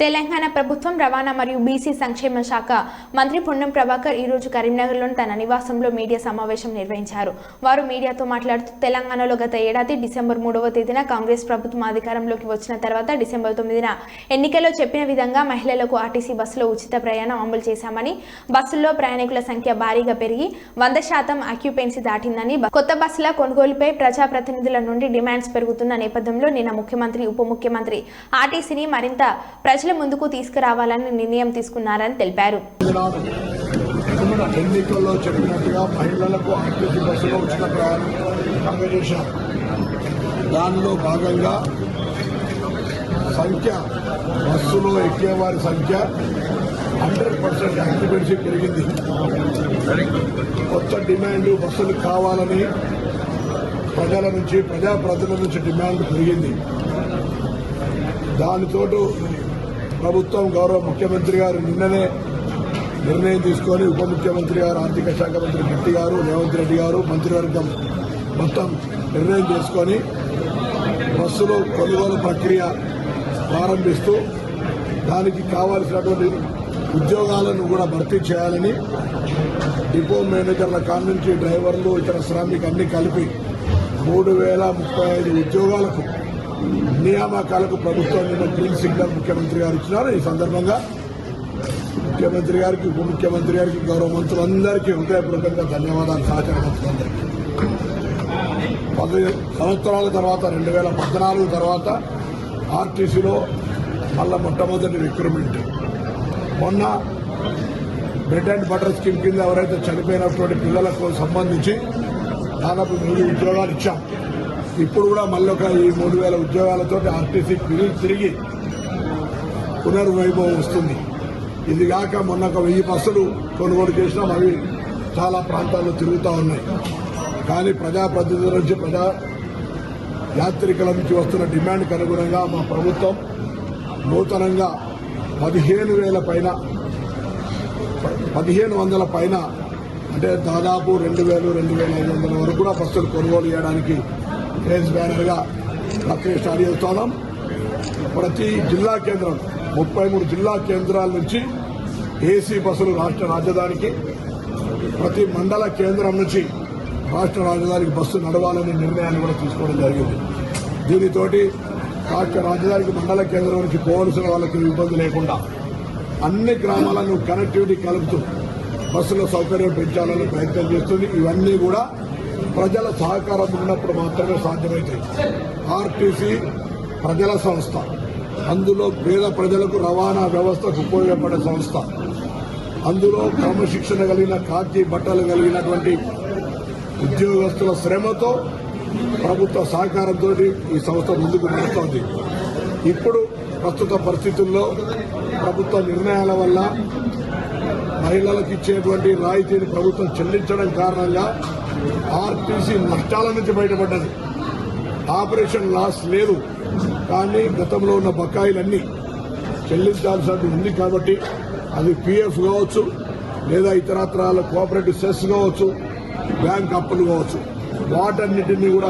తెలంగాణ ప్రభుత్వం రవాణా మరియు బీసీ సంక్షేమ శాఖ మంత్రి పొన్నం ప్రభాకర్ ఈ రోజు కరీంనగర్లోని తన నివాసంలో మీడియా సమావేశం నిర్వహించారు. వారు మీడియాతో మాట్లాడుతూ తెలంగాణలో గత ఏడాది డిసెంబర్ మూడవ తేదీన కాంగ్రెస్ ప్రభుత్వం అధికారంలోకి వచ్చిన తర్వాత డిసెంబర్ తొమ్మిదిన ఎన్నికల్లో చెప్పిన విధంగా మహిళలకు ఆర్టీసీ బస్సులో ఉచిత ప్రయాణం అమలు చేశామని బస్సుల్లో ప్రయాణికుల సంఖ్య భారీగా పెరిగి వంద శాతం అక్యుపెన్సీ దాటిందని కొత్త బస్సుల కొనుగోలుపై ప్రజాప్రతినిధుల నుండి డిమాండ్స్ పెరుగుతున్న నేపథ్యంలో నిన్న ముఖ్యమంత్రి ఉప ముఖ్యమంత్రి ఆర్టీసీని మరింత ప్రజల ముందుకు తీసుకురావాలని నిర్ణయం తీసుకున్నారని తెలిపారు. ఎన్నికల్లో చెప్పినట్టుగా మహిళలకు ఆర్టీసీ బస్సులో ఉచిత ప్రయాణం దానిలో భాగంగా సంఖ్య బస్సులో ఎక్కేవారి సంఖ్య హండ్రెడ్ పర్సెంట్ యాక్టివేసి పెరిగింది. కొత్త డిమాండ్ బస్సులు కావాలని ప్రజల నుంచి ప్రజాప్రతినిధుల నుంచి డిమాండ్ పెరిగింది. దానితోటి ప్రభుత్వం గౌరవ ముఖ్యమంత్రి గారు నిన్ననే నిర్ణయం తీసుకొని ఉప ముఖ్యమంత్రి గారు ఆర్థిక శాఖ మంత్రి గట్టి గారు రేవంత్ రెడ్డి గారు మంత్రివర్గం మొత్తం నిర్ణయం చేసుకొని బస్సులు కొనుగోలు ప్రక్రియ ప్రారంభిస్తూ దానికి కావాల్సినటువంటి ఉద్యోగాలను కూడా భర్తీ చేయాలని డిపో మేనేజర్ల కాడ నుంచి డ్రైవర్లు ఇతర శ్రామిక అన్ని కలిపి మూడు వేల ముప్పై ఐదు ఉద్యోగాలకు నియామకాలకు ప్రభుత్వం నిన్న గ్రీన్ సిగ్నల్ ముఖ్యమంత్రి గారు ఇచ్చినారు. ఈ సందర్భంగా ముఖ్యమంత్రి గారికి ఉప ముఖ్యమంత్రి గారికి గౌరవ మంత్రులందరికీ హృదయపూర్వకంగా ధన్యవాదాలు సహచార మంత్రులందరికీ పది సంవత్సరాల తర్వాత రెండు వేల పద్నాలుగు తర్వాత ఆర్టీసీలో మళ్ళా మొట్టమొదటి రిక్రూట్మెంట్ మొన్న బ్రెడ్ అండ్ బటర్ స్కీమ్ కింద ఎవరైతే చనిపోయినటువంటి పిల్లలకు సంబంధించి దాదాపు మూడు ఉద్యోగాలు ఇచ్చాం. ఇప్పుడు కూడా మళ్ళీ ఒక ఈ మూడు వేల ఉద్యోగాలతో ఆర్టీసీ తిరిగి తిరిగి పునర్వైభవం వస్తుంది. ఇది కాక మొన్న ఒక వెయ్యి బస్సులు కొనుగోలు చేసినాం అవి చాలా ప్రాంతాల్లో తిరుగుతూ ఉన్నాయి. కానీ ప్రజాప్రతినిధుల నుంచి ప్రజా యాత్రికుల నుంచి వస్తున్న డిమాండ్కి అనుగుణంగా మా ప్రభుత్వం నూతనంగా పదిహేను వేల పైన పదిహేను వందల పైన అంటే దాదాపు రెండు వేలు రెండు వేల ఐదు వందల వరకు కూడా బస్సులు కొనుగోలు చేయడానికి క్రేజ్ బ్యానర్గా ప్రక్రియ స్టార్ట్ చేస్తున్నాం ప్రతి జిల్లా కేంద్రం ముప్పై మూడు జిల్లా కేంద్రాల నుంచి ఏసీ బస్సులు రాష్ట్ర రాజధానికి ప్రతి మండల కేంద్రం నుంచి రాష్ట్ర రాజధానికి బస్సు నడవాలనే నిర్ణయాన్ని కూడా తీసుకోవడం జరిగింది. దీనితోటి రాష్ట్ర రాజధానికి మండల కేంద్రం నుంచి పోవలసిన వాళ్ళకి ఇబ్బంది లేకుండా అన్ని గ్రామాలను కనెక్టివిటీ కలుపుతూ బస్సుల సౌకర్యం పెంచాలని ప్రయత్నం చేస్తుంది. ఇవన్నీ కూడా ప్రజల సహకారం ఉన్నప్పుడు మాత్రమే సాధ్యమవుతాయి ఆర్టీసీ ప్రజల సంస్థ. అందులో పేద ప్రజలకు రవాణా వ్యవస్థకు ఉపయోగపడే సంస్థ. అందులో క్రమశిక్షణ కలిగిన కాకి బట్టలు కలిగినటువంటి ఉద్యోగస్తుల శ్రమతో ప్రభుత్వ సహకారంతో ఈ సంస్థ ముందుకు నడుస్తోంది. ఇప్పుడు ప్రస్తుత పరిస్థితుల్లో ప్రభుత్వ నిర్ణయాల వల్ల మహిళలకు ఇచ్చేటువంటి రాయితీని ప్రభుత్వం చెల్లించడం కారణంగా ఆర్టీసీ నష్టాల నుంచి బయటపడ్డది. ఆపరేషన్ లాస్ లేదు. కానీ గతంలో ఉన్న బకాయిలన్నీ చెల్లించాల్సి ఉంది కాబట్టి అది పీఎఫ్ కావచ్చు లేదా ఇతరత్రాల కోఆపరేటివ్ సెస్ కావచ్చు బ్యాంక్ అప్పులు కావచ్చు. వాటన్నిటినీ కూడా